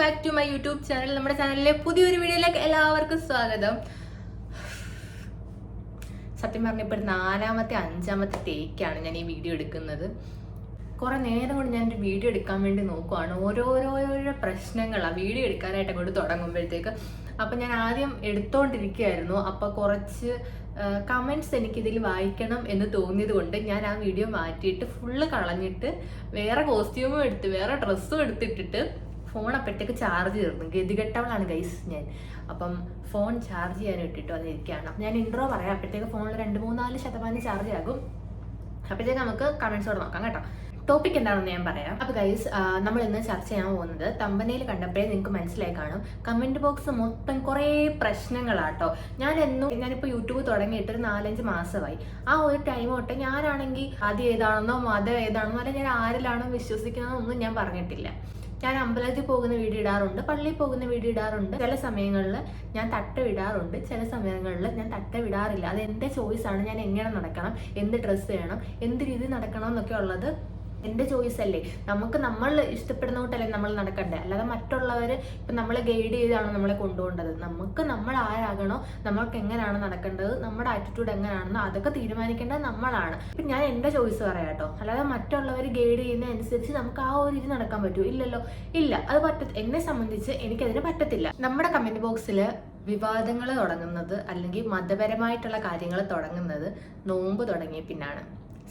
Back to my YouTube channel നമ്മുടെ ചാനലിലെ പുതിയൊരു വീഡിയോയിലേക്ക് എല്ലാവർക്കും സ്വാഗതം. സത്യം പറഞ്ഞ ഇപ്പോൾ നാലാമത്തെ അഞ്ചാമത്തെ ടേക്കാണ് ഞാൻ ഈ വീഡിയോ എടുക്കുന്നത്. കുറേ നേരം കൊണ്ട് ഞാൻ ഒരു വീഡിയോ എടുക്കാൻ വേണ്ടി നോക്കുവാണ്. ഓരോരോരോ ആ വീഡിയോ എടുക്കാനായിട്ട് കൊണ്ട് തുടങ്ങുമ്പോഴത്തേക്ക് അപ്പം ഞാൻ ആദ്യം എടുത്തോണ്ടിരിക്കുകയായിരുന്നു. അപ്പോൾ കുറച്ച് കമന്റ്സ് എനിക്കിതിൽ വായിക്കണം എന്ന് തോന്നിയത് കൊണ്ട് ഞാൻ ആ വീഡിയോ മാറ്റിയിട്ട് ഫുള്ള് കളഞ്ഞിട്ട് വേറെ കോസ്റ്റ്യൂമും എടുത്ത് വേറെ ഡ്രസ്സും എടുത്തിട്ടിട്ട് ഫോൺ അപ്പോഴത്തേക്ക് ചാർജ് തീർന്നു. ഗതികെട്ടവളാണ് ഗൈസ് ഞാൻ. അപ്പം ഫോൺ ചാർജ് ചെയ്യാൻ ഇട്ടിട്ട് വന്നിരിക്കുകയാണ്. അപ്പം ഞാൻ ഇൻട്രോ പറയാം. അപ്പോഴത്തേക്ക് ഫോണിൽ രണ്ട് മൂന്നാൽ ശതമാനം ചാർജ് ആകും. അപ്പോഴത്തേക്ക് നമുക്ക് കമൻസോട് നോക്കാം കേട്ടോ. ടോപ്പിക് എന്താണെന്ന് ഞാൻ പറയാം. അപ്പൊ ഗൈസ് നമ്മൾ ഇന്ന് ചർച്ച ചെയ്യാൻ പോകുന്നത് തമ്പനയിൽ കണ്ടപ്പോഴേ നിങ്ങൾക്ക് മനസ്സിലായി കാണും. കമന്റ് ബോക്സ് മൊത്തം കുറേ പ്രശ്നങ്ങളാട്ടോ. ഞാൻ എന്നും ഞാനിപ്പോൾ യൂട്യൂബ് തുടങ്ങിയിട്ട് ഒരു നാലഞ്ച് മാസമായി. ആ ഒരു ടൈം തൊട്ട് ഞാനാണെങ്കിൽ ആദ്യം ഏതാണെന്നോ മതം ഏതാണെന്നോ അല്ലെങ്കിൽ ഞാൻ ആരിലാണോ വിശ്വസിക്കുന്നതെന്നൊന്നും ഞാൻ പറഞ്ഞിട്ടില്ല. ഞാൻ അമ്പലത്തിൽ പോകുന്ന വീഡിയോ ഇടാറുണ്ട് പള്ളിയിൽ പോകുന്ന വീഡിയോ ഇടാറുണ്ട്. ചില സമയങ്ങളിൽ ഞാൻ തട്ട വിടാറുണ്ട് ചില സമയങ്ങളിൽ ഞാൻ തട്ട വിടാറില്ല. അത് എന്റെ ചോയ്സാണ് ഞാൻ എങ്ങനെ നടക്കണം? എന്ത് ഡ്രസ്സ് വേണം? എന്ത് രീതി നടക്കണം എന്നൊക്കെ ഉള്ളത് എന്റെ ചോയ്സ് അല്ലേ? നമുക്ക് നമ്മൾ ഇഷ്ടപ്പെടുന്ന കൂട്ടല്ലേ നമ്മൾ നടക്കണ്ടേ? അല്ലാതെ മറ്റുള്ളവർ ഇപ്പം നമ്മളെ ഗൈഡ് ചെയ്താണ് നമ്മളെ കൊണ്ടുപോകേണ്ടത്. നമുക്ക് നമ്മൾ ആരാകണോ നമ്മൾക്ക് എങ്ങനെയാണ് നടക്കേണ്ടത് നമ്മുടെ ആറ്റിറ്റ്യൂഡ് എങ്ങനെയാണെന്നോ അതൊക്കെ തീരുമാനിക്കേണ്ടത് നമ്മളാണ്. ഇപ്പം ഞാൻ എന്റെ ചോയ്സ് പറയാം കേട്ടോ. അല്ലാതെ മറ്റുള്ളവർ ഗൈഡ് ചെയ്യുന്ന അനുസരിച്ച് നമുക്ക് ആ ഒരു രീതി നടക്കാൻ പറ്റുമോ ഇല്ലല്ലോ? ഇല്ല. അത് പറ്റ എന്നെ സംബന്ധിച്ച് എനിക്കതിന് പറ്റത്തില്ല. നമ്മുടെ കമന്റ് ബോക്സിൽ വിവാദങ്ങൾ തുടങ്ങുന്നത് അല്ലെങ്കിൽ മതപരമായിട്ടുള്ള കാര്യങ്ങൾ തുടങ്ങുന്നത് നോമ്പ് തുടങ്ങിയ പിന്നാണ്.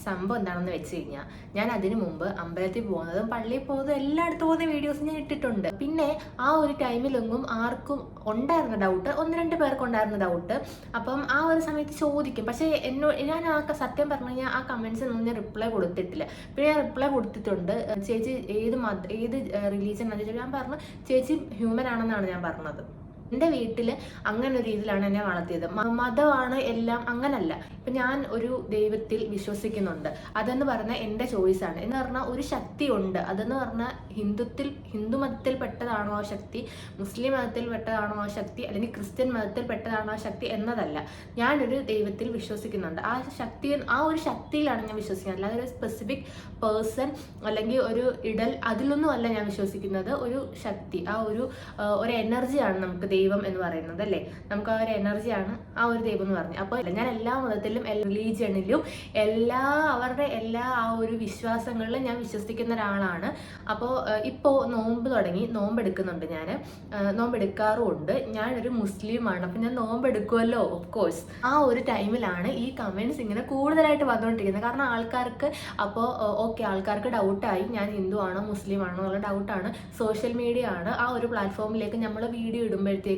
സംഭവം എന്താണെന്ന് വെച്ച് കഴിഞ്ഞാൽ ഞാൻ അതിനു മുമ്പ് അമ്പലത്തിൽ പോകുന്നതും പള്ളിയിൽ പോകുന്നതും എല്ലായിടത്തും പോകുന്ന വീഡിയോസ് ഞാൻ ഇട്ടിട്ടുണ്ട്. പിന്നെ ആ ഒരു ടൈമിലൊന്നും ആർക്കും ഉണ്ടായിരുന്ന ഡൗട്ട് ഒന്ന് രണ്ട് പേർക്ക് ഉണ്ടായിരുന്ന ഡൗട്ട് അപ്പം ആ ഒരു സമയത്ത് ചോദിക്കും. പക്ഷേ എന്നോ ഞാൻ ആ സത്യം പറഞ്ഞു കഴിഞ്ഞാൽ ആ കമൻസിനൊന്നും ഞാൻ റിപ്ലൈ കൊടുത്തിട്ടില്ല. പിന്നെ ഞാൻ റിപ്ലൈ കൊടുത്തിട്ടുണ്ട് ചേച്ചി ഏത് മത ഏത് റിലീജിയൻ ചോദിച്ചാൽ ഞാൻ പറഞ്ഞു ചേച്ചി ഹ്യൂമൻ ആണെന്നാണ് ഞാൻ പറഞ്ഞത്. എന്റെ വീട്ടിൽ അങ്ങനെ ഒരു രീതിയിലാണ് എന്നെ വളർത്തിയത്. മതമാണ് എല്ലാം അങ്ങനല്ല. ഇപ്പം ഞാൻ ഒരു ദൈവത്തിൽ വിശ്വസിക്കുന്നുണ്ട്. അതെന്ന് പറഞ്ഞാൽ എന്റെ ചോയ്സാണ് എന്ന് പറഞ്ഞാൽ ഒരു ശക്തി ഉണ്ട്. അതെന്ന് പറഞ്ഞാൽ ഹിന്ദുത്തിൽ ഹിന്ദു മതത്തിൽ പെട്ടതാണോ ആ ശക്തി മുസ്ലിം മതത്തിൽ പെട്ടതാണോ ആ ശക്തി അല്ലെങ്കിൽ ക്രിസ്ത്യൻ മതത്തിൽ പെട്ടതാണോ ആ ശക്തി എന്നതല്ല. ഞാനൊരു ദൈവത്തിൽ വിശ്വസിക്കുന്നുണ്ട്. ആ ശക്തി ആ ഒരു ശക്തിയിലാണ് ഞാൻ വിശ്വസിക്കുന്നത്. അല്ലാതെ ഒരു സ്പെസിഫിക് പേഴ്സൺ അല്ലെങ്കിൽ ഒരു ഇടൽ അതിലൊന്നും അല്ല ഞാൻ വിശ്വസിക്കുന്നത്. ഒരു ശക്തി ആ ഒരു ഒരു എനർജിയാണ് നമുക്ക് ദൈവം എന്ന് പറയുന്നത് അല്ലേ നമുക്ക് ആ ഒരു എനർജിയാണ് ആ ഒരു ദൈവം എന്ന് പറഞ്ഞത്. അപ്പോൾ ഞാൻ എല്ലാ മതത്തിലും റിലീജിയണിലും എല്ലാ അവരുടെ എല്ലാ ആ ഒരു വിശ്വാസങ്ങളിലും ഞാൻ വിശ്വസിക്കുന്ന ഒരാളാണ്. അപ്പോൾ ഇപ്പോൾ നോമ്പ് തുടങ്ങി. നോമ്പ് എടുക്കുന്നുണ്ട് ഞാൻ നോമ്പ് എടുക്കാറുമുണ്ട് ഞാനൊരു മുസ്ലിമാണ്. അപ്പം ഞാൻ നോമ്പ് എടുക്കുമല്ലോ ഓഫ് കോഴ്സ് ആ ഒരു ടൈമിലാണ് ഈ കമൻസ് ഇങ്ങനെ കൂടുതലായിട്ട് വന്നുകൊണ്ടിരിക്കുന്നത്. കാരണം ആൾക്കാർക്ക് അപ്പോൾ ഓക്കെ ആൾക്കാർക്ക് ഡൗട്ടായി. ഞാൻ ഹിന്ദു ആണോ മുസ്ലിം ആണോ എന്നുള്ള ഡൗട്ടാണ്. സോഷ്യൽ മീഡിയ ആണ് ആ ഒരു പ്ലാറ്റ്ഫോമിലേക്ക് നമ്മൾ വീഡിയോ ഇടുമ്പോഴത്തേക്കും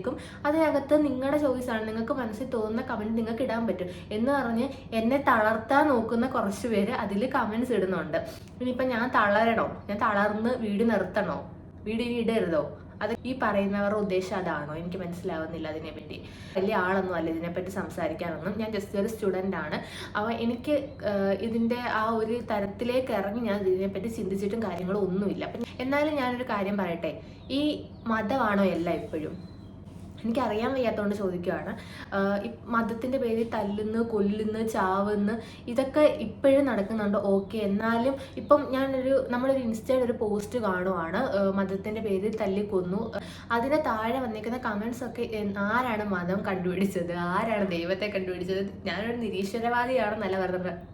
അതിനകത്ത് നിങ്ങളുടെ ചോയ്സാണ്. നിങ്ങൾക്ക് മനസ്സിൽ തോന്നുന്ന കമന്റ് നിങ്ങൾക്ക് ഇടാൻ പറ്റും. എന്ന് പറഞ്ഞ് എന്നെ തളർത്താൻ നോക്കുന്ന കുറച്ച് പേര് അതിൽ കമന്റ്സ് ഇടുന്നുണ്ട്. ഇനിയിപ്പോൾ ഞാൻ തളരണോ? ഞാൻ തളർന്ന് വീട് നിർത്തണോ? വീട് ഇനി ഇടരുതോ? അത് ഈ പറയുന്നവരുടെ ഉദ്ദേശം അതാണോ? എനിക്ക് മനസ്സിലാവുന്നില്ല അതിനെപ്പറ്റി. വലിയ ആളൊന്നും അല്ല ഇതിനെപ്പറ്റി സംസാരിക്കാനൊന്നും. ഞാൻ ജസ്റ്റ് ഒരു സ്റ്റുഡന്റ് ആണ്. അപ്പോൾ എനിക്ക് ഇതിന്റെ ആ ഒരു തരത്തിലേക്ക് ഇറങ്ങി ഞാൻ ഇതിനെപ്പറ്റി ചിന്തിച്ചിട്ടും കാര്യങ്ങളും ഒന്നുമില്ല. അപ്പം എന്നാലും ഞാനൊരു കാര്യം പറയട്ടെ. ഈ മതമാണോ എല്ലാം ഇപ്പോഴും? എനിക്കറിയാൻ വയ്യാത്തതുകൊണ്ട് ചോദിക്കുകയാണ് മതത്തിന്റെ പേരിൽ തല്ലുന്നു കൊല്ലുന്നു ചാവുന്ന ഇതൊക്കെ ഇപ്പോഴും നടക്കുന്നുണ്ട്. ഓക്കെ എന്നാലും ഇപ്പം ഞാനൊരു നമ്മളൊരു ഇൻസ്റ്റയിൽ ഒരു പോസ്റ്റ് കാണുവാണ്. മതത്തിന്റെ പേരിൽ തല്ലി കൊന്നു അതിന് താഴെ വന്നിരിക്കുന്ന കമൻസ് ഒക്കെ ആരാണ് മതം കണ്ടുപിടിച്ചത്? ആരാണ് ദൈവത്തെ കണ്ടുപിടിച്ചത്? ഞാനൊരു നിരീശ്വരവാദിയാണെന്നല്ല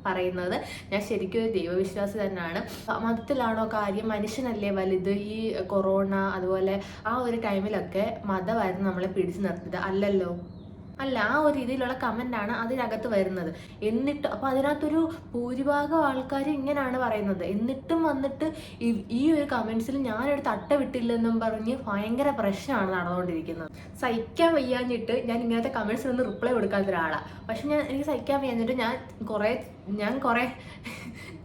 പറയുന്നത്. ഞാൻ ശരിക്കും ഒരു ദൈവവിശ്വാസി തന്നെയാണ് മതത്തിലാണോ കാര്യം? മനുഷ്യനല്ലേ വലുത്? ഈ കൊറോണ അതുപോലെ ആ ഒരു ടൈമിലൊക്കെ മതമായിരുന്നു നമ്മളെ പിടിച്ചു നിർത്തിയത്. അല്ലല്ലോ. അല്ല ആ ഒരു രീതിയിലുള്ള ആണ് അതിനകത്ത് വരുന്നത്. എന്നിട്ട് അപ്പോൾ അതിനകത്തൊരു ഭൂരിഭാഗം ആൾക്കാർ ഇങ്ങനെയാണ് പറയുന്നത്. എന്നിട്ടും വന്നിട്ട് ഈ- ഒരു കമൻസിൽ ഞാനൊരു തട്ട വിട്ടില്ലെന്നും പറഞ്ഞ് ഭയങ്കര പ്രശ്നമാണ് നടന്നുകൊണ്ടിരിക്കുന്നത്. സഹിക്കാൻ വയ്യാഞ്ഞിട്ട് ഞാൻ ഇങ്ങനത്തെ കമൻസിനൊന്നും റിപ്ലൈ കൊടുക്കാത്ത ഒരാളാണ് പക്ഷെ ഞാൻ എനിക്ക് സഹിക്കാൻ വയ്യാഞ്ഞിട്ട് ഞാൻ കുറേ ഞാൻ കുറേ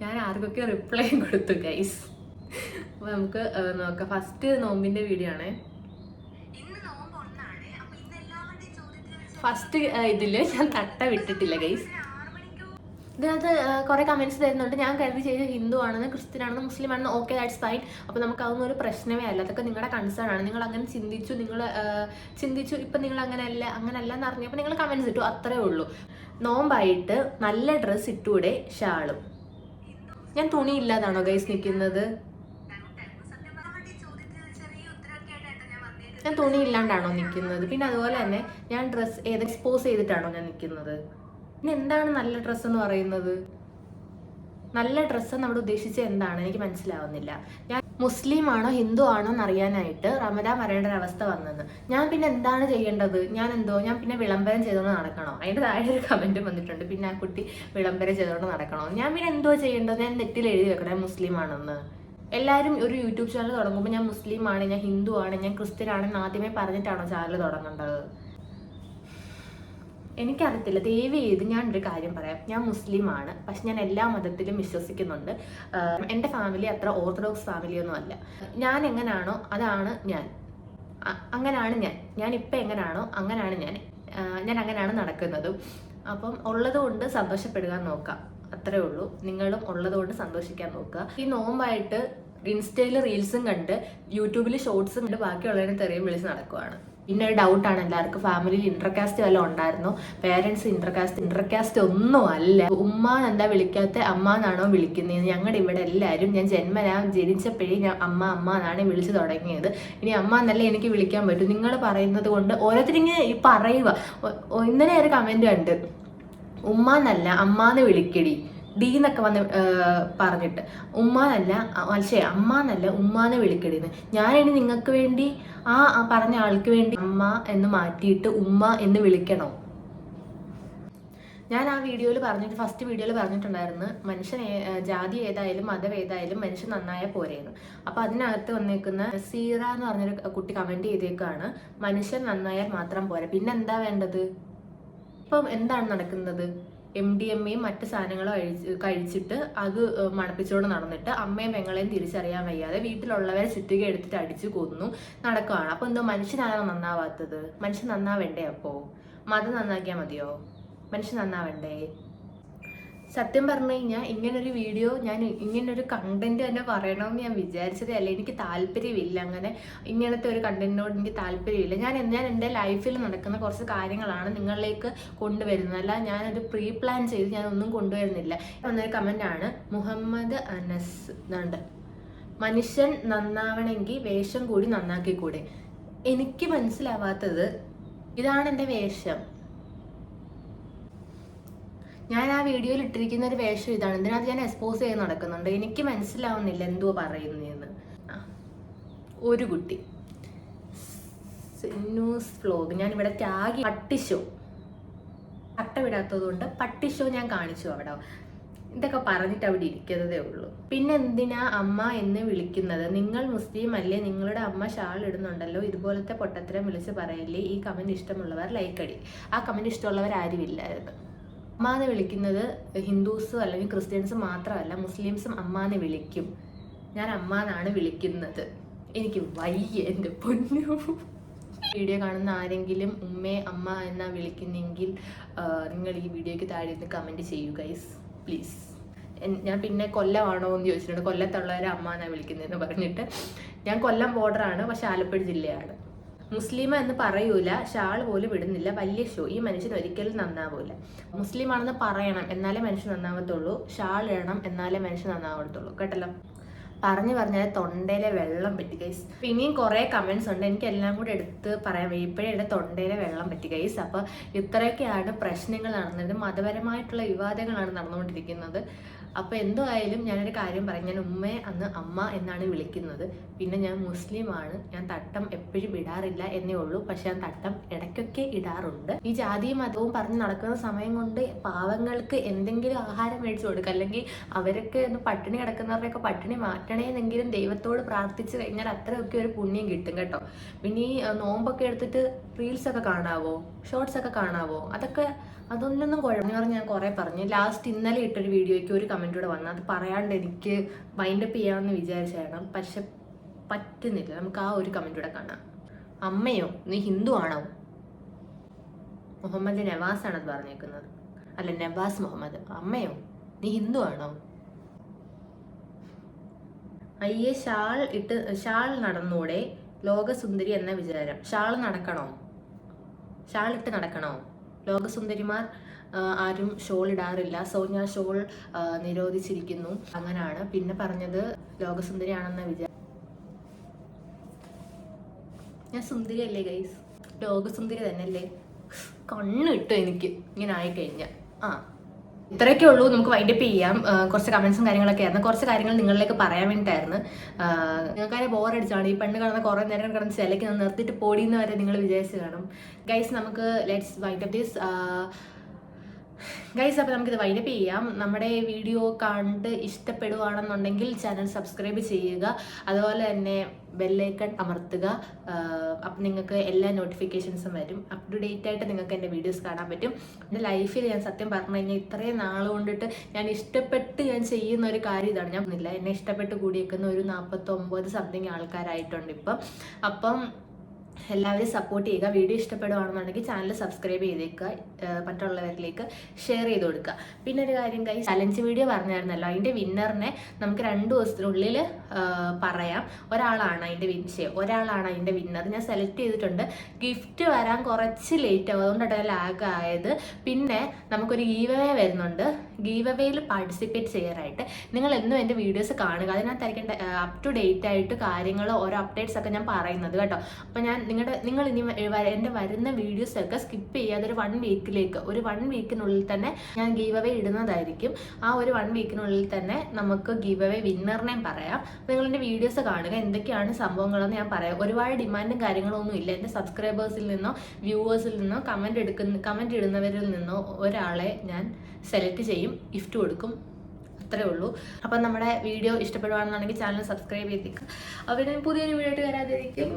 ഞാൻ ആർക്കൊക്കെ റിപ്ലൈ കൊടുത്തു ഗൈസ് അപ്പോൾ നമുക്ക് നോക്കാം. ഫസ്റ്റ് നോമ്പിന്റെ വീഡിയോ ആണേ. ഫസ്റ്റ് ഇതിൽ ഞാൻ തട്ട വിട്ടിട്ടില്ല ഗൈസ് ഇതിനകത്ത് കുറേ കമന്റ്സ് തരുന്നുണ്ട്. ഞാൻ കരുതി ചെയ്ത് ഹിന്ദു ആണെന്ന് ക്രിസ്ത്യൻ ആണെന്ന് മുസ്ലിം ആണെന്ന് ഓക്കെ ദാറ്റ്സ് ഫൈൻ അപ്പോൾ നമുക്ക് അതൊന്നും ഒരു പ്രശ്നമേ അല്ല. അതൊക്കെ നിങ്ങളുടെ കൺസേൺ ആണ്. നിങ്ങൾ അങ്ങനെ ചിന്തിച്ചു നിങ്ങൾ ചിന്തിച്ചു ഇപ്പം നിങ്ങൾ അങ്ങനെയല്ല അങ്ങനെയല്ല എന്ന് അറിഞ്ഞപ്പോൾ നിങ്ങൾ കമന്റ്സ് ഇട്ടു. അത്രേ ഉള്ളൂ. നോമ്പായിട്ട് നല്ല ഡ്രസ്സ് ഇട്ടൂടെ ഷാളും. ഞാൻ തുണി ഇല്ലാതാണോ ഗൈസ് നിൽക്കുന്നത് സത്യം പറഞ്ഞാൽ ഈ ചോദ്യത്തിന് ചെറിയ ഉത്തരമൊക്കെ ആയിട്ട് ഞാൻ തുണി ഇല്ലാണ്ടാണോ നിൽക്കുന്നത് പിന്നെ അതുപോലെ തന്നെ ഞാൻ ഡ്രസ്സ് ഏത് എക്സ്പോസ് ചെയ്തിട്ടാണോ ഞാൻ നിൽക്കുന്നത് പിന്നെ എന്താണ് നല്ല ഡ്രസ്സ് എന്ന് പറയുന്നത്? നല്ല ഡ്രസ്സ് നമ്മൾ ഉദ്ദേശിച്ച എന്താണ്? എനിക്ക് മനസ്സിലാവുന്നില്ല. ഞാൻ മുസ്ലിം ആണോ ഹിന്ദു ആണോ എന്ന് അറിയാനായിട്ട് റമദാൻ വരേണ്ട ഒരു അവസ്ഥ വന്നത്. ഞാൻ പിന്നെ എന്താണ് ചെയ്യേണ്ടത്? ഞാൻ എന്തോ ഞാൻ പിന്നെ വിളംബരം ചെയ്തുകൊണ്ട് നടക്കണോ? അതിന്റെ താഴെ ഒരു കമന്റ് വന്നിട്ടുണ്ട്. പിന്നെ ആ കുട്ടി വിളംബരം ചെയ്തുകൊണ്ട് നടക്കണോ? ഞാൻ പിന്നെ എന്തോ ചെയ്യേണ്ടത്? ഞാൻ നെറ്റിൽ എഴുതി വെക്കണേ മുസ്ലിം ആണെന്ന്. എല്ലാവരും ഒരു യൂട്യൂബ് ചാനൽ തുടങ്ങുമ്പോൾ ഞാൻ മുസ്ലിം ആണ് ഞാൻ ഹിന്ദു ആണ് ഞാൻ ക്രിസ്ത്യൻ ആണെന്ന് ആദ്യമേ പറഞ്ഞിട്ടാണോ ചാനൽ തുടങ്ങേണ്ടത് എനിക്കറിയത്തില്ല. ദയവ് ചെയ്ത് ഒരു കാര്യം പറയാം. ഞാൻ മുസ്ലിമാണ്. പക്ഷെ ഞാൻ എല്ലാ മതത്തിലും വിശ്വസിക്കുന്നുണ്ട്. എന്റെ ഫാമിലി അത്ര ഓർത്തഡോക്സ് ഫാമിലിയൊന്നും അല്ല. ഞാൻ എങ്ങനാണോ അതാണ് ഞാൻ. അങ്ങനാണ് ഞാൻ. ഞാൻ ഇപ്പം എങ്ങനാണോ അങ്ങനാണ് ഞാൻ. ഞാൻ അങ്ങനെയാണ് നടക്കുന്നത്. അപ്പം ഉള്ളത് കൊണ്ട് സന്തോഷപ്പെടുക നോക്കാം. അത്രേ ഉള്ളൂ. നിങ്ങളും ഉള്ളത് കൊണ്ട് സന്തോഷിക്കാൻ നോക്കുക. ഈ നോമ്പായിട്ട് ഇൻസ്റ്റയിൽ റീൽസും കണ്ട് യൂട്യൂബിൽ ഷോർട്സും കണ്ട് ബാക്കിയുള്ളവരെ തെറിയും വിളിച്ച് നടക്കുവാണ്. പിന്നെ ഒരു ഡൗട്ടാണ് എല്ലാവർക്കും ഫാമിലിയിൽ ഇന്റർകാസ്റ്റ് വല്ലതും ഉണ്ടായിരുന്നു? പേരൻസ് ഇന്റർകാസ്റ്റ് ഇന്റർകാസ്റ്റ് ഒന്നും അല്ല. ഉമ്മ എന്താ വിളിക്കാത്ത? അമ്മ എന്നാണോ വിളിക്കുന്നത് ഞങ്ങളുടെ ഇവിടെ എല്ലാവരും ഞാൻ ജന്മനാ ജനിച്ചപ്പോഴേ ഞാൻ അമ്മ അമ്മ എന്നാണ് വിളിച്ചു തുടങ്ങിയത്. ഇനി അമ്മ എന്നല്ലേ എനിക്ക് വിളിക്കാൻ പറ്റും. നിങ്ങൾ പറയുന്നത് കൊണ്ട് ഓരോരുത്തരിങ്ങനെ ഈ പറയുക ഇന്നലെ ഒരു കമന്റ് കണ്ട്. ഉമ്മ എന്നല്ല അമ്മ എന്ന് വിളിക്കടി. ഡി എന്നൊക്കെ വന്ന് പറഞ്ഞിട്ട് ഉമ്മാനല്ല പക്ഷേ അമ്മ എന്നല്ല ഉമ്മാനെ വിളിക്കടിന്ന് ഞാനിനി നിങ്ങൾക്ക് വേണ്ടി ആ പറഞ്ഞ ആൾക്ക് വേണ്ടി അമ്മ എന്ന് മാറ്റിയിട്ട് ഉമ്മ എന്ന് വിളിക്കണോ? ഞാൻ ആ വീഡിയോയിൽ പറഞ്ഞിട്ട് ഫസ്റ്റ് വീഡിയോയിൽ പറഞ്ഞിട്ടുണ്ടായിരുന്നു മനുഷ്യൻ ജാതി ഏതായാലും മതം ഏതായാലും മനുഷ്യൻ നന്നായ പോരെയെന്ന് അപ്പൊ അതിനകത്ത് വന്നേക്കുന്ന സീറ എന്ന് പറഞ്ഞൊരു കുട്ടി കമന്റ് ചെയ്തേക്കാണ് മനുഷ്യൻ നന്നായാൽ മാത്രം പോരെ. പിന്നെന്താ വേണ്ടത്? ഇപ്പം എന്താണ് നടക്കുന്നത്? എം ഡി എം എയും മറ്റ് സാധനങ്ങളും കഴിച്ചിട്ട് അത് മണപ്പിച്ചുകൊണ്ട് നടന്നിട്ട് അമ്മയും പെങ്ങളെയും തിരിച്ചറിയാൻ വയ്യാതെ വീട്ടിലുള്ളവരെ ചുറ്റുക എടുത്തിട്ട് അടിച്ചു കൊന്നു. നടക്കുകയാണ് അപ്പൊ എന്തോ മനുഷ്യനാണോ നന്നാവാത്തത്? മനുഷ്യൻ നന്നാവേണ്ടേ അപ്പോ? മതം നന്നാക്കിയാ മതിയോ? മനുഷ്യൻ നന്നാവണ്ടേ? സത്യം പറഞ്ഞു കഴിഞ്ഞാൽ ഇങ്ങനൊരു വീഡിയോ ഞാൻ ഇങ്ങനൊരു കണ്ടന്റ് തന്നെ പറയണമെന്ന് ഞാൻ വിചാരിച്ചതേ അല്ലേ. എനിക്ക് താല്പര്യമില്ല അങ്ങനെ. ഇങ്ങനത്തെ ഒരു കണ്ടന്റിനോട് എനിക്ക് താല്പര്യമില്ല. ഞാൻ ഞാൻ എന്റെ ലൈഫിൽ നടക്കുന്ന കുറച്ച് കാര്യങ്ങളാണ് നിങ്ങളിലേക്ക് കൊണ്ടുവരുന്നത്. അല്ല ഞാനൊരു പ്രീ പ്ലാൻ ചെയ്ത് ഞാൻ ഒന്നും കൊണ്ടുവരുന്നില്ല. വന്നൊരു കമന്റ് ആണ്. മുഹമ്മദ് അനസ് എന്നുണ്ട് മനുഷ്യൻ നന്നാവണമെങ്കിൽ വേഷം കൂടി നന്നാക്കിക്കൂടെ? എനിക്ക് മനസ്സിലാവാത്തത് ഇതാണ് എന്റെ വേഷം. ഞാൻ ആ വീഡിയോയിൽ ഇട്ടിരിക്കുന്ന ഒരു വേഷം ഇതാണ്. ഇതിനകത്ത് ഞാൻ എക്സ്പോസ് ചെയ്ത് നടക്കുന്നുണ്ട്? എനിക്ക് മനസ്സിലാവുന്നില്ല എന്തോ പറയുന്നതെന്ന് ഒരു കുട്ടി. ന്യൂസ് ഫ്ലോഗ് ഞാൻ ഇവിടെ ത്യാഗി പട്ടിഷോ പട്ട വിടാത്തത് കൊണ്ട് പട്ടി ഷോ ഞാൻ കാണിച്ചു അവിടെ. ഇതൊക്കെ പറഞ്ഞിട്ട് അവിടെ ഇരിക്കുന്നതേ ഉള്ളൂ. പിന്നെ എന്തിനാ അമ്മ എന്ന് വിളിക്കുന്നത്? നിങ്ങൾ മുസ്ലിം അല്ലേ? നിങ്ങളുടെ അമ്മ ഷാൾ ഇടുന്നുണ്ടല്ലോ. ഇതുപോലത്തെ പൊട്ടത്തരം വിളിച്ച് പറയല്ലേ? ഈ കമന്റ് ഇഷ്ടമുള്ളവർ ലൈക്ക് അടി. ആ കമന്റ് ഇഷ്ടമുള്ളവർ ആരും ഇല്ലായിരുന്നു അമ്മ എന്ന് വിളിക്കുന്നത് ഹിന്ദുസ് അല്ലെങ്കിൽ ക്രിസ്ത്യൻസ് മാത്രമല്ല മുസ്ലിംസും അമ്മ എന്ന് വിളിക്കും. ഞാൻ അമ്മ എന്നാണ് വിളിക്കുന്നത്. എനിക്ക് വയ്യ എന്റെ പൊന്നു. വീഡിയോ കാണുന്ന ആരെങ്കിലും ഉമ്മേ അമ്മ എന്നാ വിളിക്കുന്നെങ്കിൽ നിങ്ങൾ ഈ വീഡിയോയ്ക്ക് താഴെ നിന്ന് കമന്റ് ചെയ്യൂ ഗൈസ് പ്ലീസ് ഞാൻ പിന്നെ കൊല്ലമാണോ എന്ന് ചോദിച്ചിട്ടുണ്ട്. കൊല്ലത്തുള്ളവരെ അമ്മ എന്നാ വിളിക്കുന്നതെന്ന് പറഞ്ഞിട്ട്. ഞാൻ കൊല്ലം ബോർഡറാണ് പക്ഷെ ആലപ്പുഴ ജില്ലയാണ്. മുസ്ലിം എന്ന് പറയൂല ഷാൾ പോലും ഇടുന്നില്ല. വലിയ ഷോ ഈ മനുഷ്യൻ ഒരിക്കലും നന്നാവൂല. മുസ്ലിം ആണെന്ന് പറയണം എന്നാലേ മനുഷ്യൻ നന്നാവത്തുള്ളൂ. ഷാൾ ഇടണം എന്നാലേ മനുഷ്യൻ നന്നാവത്തുള്ളൂ. കേട്ടല്ലോ? പറഞ്ഞു പറഞ്ഞാൽ തൊണ്ടയിലെ വെള്ളം പറ്റി ഗൈസ് പിന്നെയും കുറേ കമൻസ് ഉണ്ട്. എനിക്ക് എല്ലാം കൂടെ എടുത്ത് പറയാം ഇപ്പോഴേ എന്റെ തൊണ്ടയിലെ വെള്ളം പറ്റി ഗൈസ് അപ്പോൾ ഇത്രയൊക്കെയാണ് പ്രശ്നങ്ങൾ നടന്നത്. മതപരമായിട്ടുള്ള വിവാദങ്ങളാണ് നടന്നുകൊണ്ടിരിക്കുന്നത്. അപ്പോൾ എന്തായാലും ഞാനൊരു കാര്യം പറയാം. ഞാൻ ഉമ്മയെ അന്ന് അമ്മ എന്നാണ് വിളിക്കുന്നത്. പിന്നെ ഞാൻ മുസ്ലിമാണ്. ഞാൻ തട്ടം എപ്പോഴും ഇടാറില്ല എന്നേ ഉള്ളൂ. പക്ഷെ ഞാൻ തട്ടം ഇടയ്ക്കൊക്കെ ഇടാറുണ്ട്. ഈ ജാതിയും മതവും പറഞ്ഞ് നടക്കുന്ന സമയം കൊണ്ട് പാവങ്ങൾക്ക് എന്തെങ്കിലും ആഹാരം മേടിച്ചു കൊടുക്കുക. അല്ലെങ്കിൽ അവരൊക്കെ ഒന്ന് പട്ടിണി കിടക്കുന്നവരുടെയൊക്കെ പട്ടിണി മാറ്റണേന്നെങ്കിലും ദൈവത്തോട് പ്രാർത്ഥിച്ചു കഴിഞ്ഞാൽ അത്രയൊക്കെ ഒരു പുണ്യം കിട്ടും കേട്ടോ. പിന്നെ ഈ നോമ്പൊക്കെ എടുത്തിട്ട് റീൽസ് ഒക്കെ കാണാവോ? ഷോർട്സ് ഒക്കെ കാണാവോ? അതൊക്കെ അതൊന്നും കുഴപ്പം പറഞ്ഞ് ഞാൻ കുറേ പറഞ്ഞു. ലാസ്റ്റ് ഇന്നലെ ഇട്ടൊരു വീഡിയോയ്ക്ക് ഒരു കമന്റ് കൂടെ വന്നു. അത് പറയാണ്ട് എനിക്ക് മൈൻഡപ്പ് ചെയ്യാമെന്ന് വിചാരിച്ചാണ് പക്ഷെ പറ്റുന്നില്ല. നമുക്ക് ആ ഒരു കമന്റ് കൂടെ കാണാം. അമ്മയോ നീ ഹിന്ദു ആണോ? മുഹമ്മദ് നവാസ് ആണ് അത് പറഞ്ഞേക്കുന്നത്. അല്ല നവാസ് മുഹമ്മദ്. അമ്മയോ നീ ഹിന്ദു ആണോ? അയ്യേ ഷാൾ ഇട്ട് ഷാൾ നടന്നൂടെ? ലോകസുന്ദരി എന്ന വിചാരം. ഷാൾ നടക്കണോ? ഷാൾ ഇട്ട് നടക്കണോ? ലോകസുന്ദരിമാർ ആരും ഷോൾ ഇടാറില്ല. സോ ഞാൻ ഷോൾ നിരോധിച്ചിരിക്കുന്നു. അങ്ങനാണ്. പിന്നെ പറഞ്ഞത് ലോകസുന്ദരിയാണെന്ന വിചാരം. ഞാൻ സുന്ദരി അല്ലേ ഗൈസ്? ലോകസുന്ദരി തന്നെ അല്ലേ കിട്ടും എനിക്ക്. ഇങ്ങനെ ആയിക്കഴിഞ്ഞാൽ ആ. ഇത്രയൊക്കെ ഉള്ളൂ. നമുക്ക് വൈൻഡപ്പ് ചെയ്യാം. കുറച്ച് കമൻസും കാര്യങ്ങളൊക്കെ ആയിരുന്നു. കുറച്ച് കാര്യങ്ങൾ നിങ്ങളിലേക്ക് പറയാൻ വേണ്ടിയിട്ടായിരുന്നു. നിങ്ങൾക്കാരെ ബോറടിച്ചാണ് ഈ പെണ്ണ് കിടന്ന് കുറേ നേരം കിടന്ന് ചിലക്ക് നിർത്തിയിട്ട് പോടിയെന്ന് വരെ നിങ്ങൾ വിചാരിച്ചു കാണും. ഗൈസ് നമുക്ക് ലെറ്റ്സ് വൈൻഡപ്പ് ദിസ് ഗൈസ് അപ്പോൾ നമുക്കിത് വൈൻഡപ്പ് ചെയ്യാം. നമ്മുടെ വീഡിയോ കണ്ട് ഇഷ്ടപ്പെടുകയാണെന്നുണ്ടെങ്കിൽ ചാനൽ സബ്സ്ക്രൈബ് ചെയ്യുക. അതുപോലെ തന്നെ ബെല്ലൈക്കൺ അമർത്തുക. അപ്പം നിങ്ങൾക്ക് എല്ലാ നോട്ടിഫിക്കേഷൻസും വരും. അപ് ടു ഡേറ്റ് ആയിട്ട് നിങ്ങൾക്ക് എന്റെ വീഡിയോസ് കാണാൻ പറ്റും. എന്റെ ലൈഫിൽ ഞാൻ സത്യം പറഞ്ഞു കഴിഞ്ഞാൽ ഇത്രയും നാൾ കൊണ്ടിട്ട് ഞാൻ ഇഷ്ടപ്പെട്ട് ഞാൻ ചെയ്യുന്ന ഒരു കാര്യം ഇതാണ്. ഞാൻ എന്നെ ഇഷ്ടപ്പെട്ട് കൂടിയേക്കുന്ന ഒരു നാൽപ്പത്തൊമ്പത് സംതിങ് ആൾക്കാരായിട്ടുണ്ട് ഇപ്പം. അപ്പം എല്ലാവരും സപ്പോർട്ട് ചെയ്യുക വീഡിയോ ഇഷ്ടപ്പെടുകയാണെന്നുണ്ടെങ്കിൽ ചാനൽ സബ്സ്ക്രൈബ് ചെയ്തേക്കുക മറ്റുള്ളവരിലേക്ക് ഷെയർ ചെയ്ത് കൊടുക്കുക. പിന്നെ ഒരു കാര്യം കൈ ചലഞ്ച് വീഡിയോ പറഞ്ഞായിരുന്നല്ലോ അതിന്റെ വിന്നറിനെ നമുക്ക് രണ്ട് ദിവസത്തിനുള്ളിൽ പറയാം. ഒരാളാണ് അതിന്റെ വിൻസ് ഒരാളാണ് അതിന്റെ വിന്നർ ഞാൻ സെലക്ട് ചെയ്തിട്ടുണ്ട്. ഗിഫ്റ്റ് വരാൻ കുറച്ച് ലേറ്റ് ആവും. അതുകൊണ്ടാണ് ലാഗ് ആയത്. പിന്നെ നമുക്കൊരു ഈവേ വരുന്നുണ്ട്. ഗീവവേയിൽ പാർട്ടിസിപ്പേറ്റ് ചെയ്യാനായിട്ട് നിങ്ങൾ എന്നും എന്റെ വീഡിയോസ് കാണുക. അതിനകത്തായിരിക്കും അപ് ടു ഡേറ്റ് ആയിട്ട് കാര്യങ്ങൾ ഓരോ അപ്ഡേറ്റ്സ് ഒക്കെ ഞാൻ പറയുന്നത് കേട്ടോ. അപ്പോൾ ഞാൻ നിങ്ങളുടെ നിങ്ങൾ ഇനി എന്റെ വരുന്ന വീഡിയോസൊക്കെ സ്കിപ്പ് ചെയ്യാതെ ഒരു വൺ വീക്കിലേക്ക് ഒരു വൺ വീക്കിനുള്ളിൽ തന്നെ ഞാൻ ഗീവ് അവേ ഇടുന്നതായിരിക്കും. ആ ഒരു വൺ വീക്കിനുള്ളിൽ തന്നെ നമുക്ക് ഗീവ് അവേ വിന്നറിനെയും പറയാം. നിങ്ങൾ എന്റെ വീഡിയോസ് കാണുക. എന്തൊക്കെയാണ് സംഭവങ്ങളെന്ന് ഞാൻ പറയാം. ഒരുപാട് ഡിമാൻഡും കാര്യങ്ങളൊന്നും ഇല്ല. എന്റെ സബ്സ്ക്രൈബേഴ്സിൽ നിന്നോ വ്യൂവേഴ്സിൽ നിന്നോ കമന്റ് എടുക്കുന്ന കമന്റ് ഇടുന്നവരിൽ നിന്നോ ഒരാളെ ഞാൻ സെലക്ട് ചെയ്യും ഗിഫ്റ്റ് കൊടുക്കും. അത്രേ ഉള്ളൂ. അപ്പം നമ്മുടെ വീഡിയോ ഇഷ്ടപ്പെടുവാണെന്നുണ്ടെങ്കിൽ ചാനൽ സബ്സ്ക്രൈബ് ചെയ്തേക്കുക അവരുടെ പുതിയൊരു വീഡിയോ ആയിട്ട് വരാതിരിക്കും.